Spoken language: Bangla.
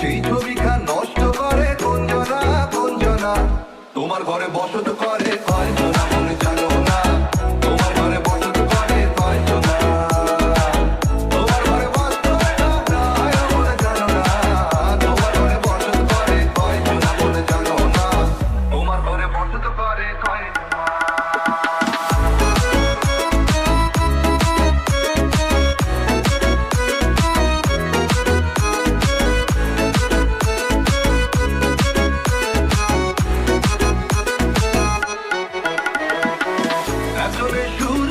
সেই ছবিখান নষ্ট করে কুঞ্জনা জনা তোমার ঘরে বসত করে কয়জনা who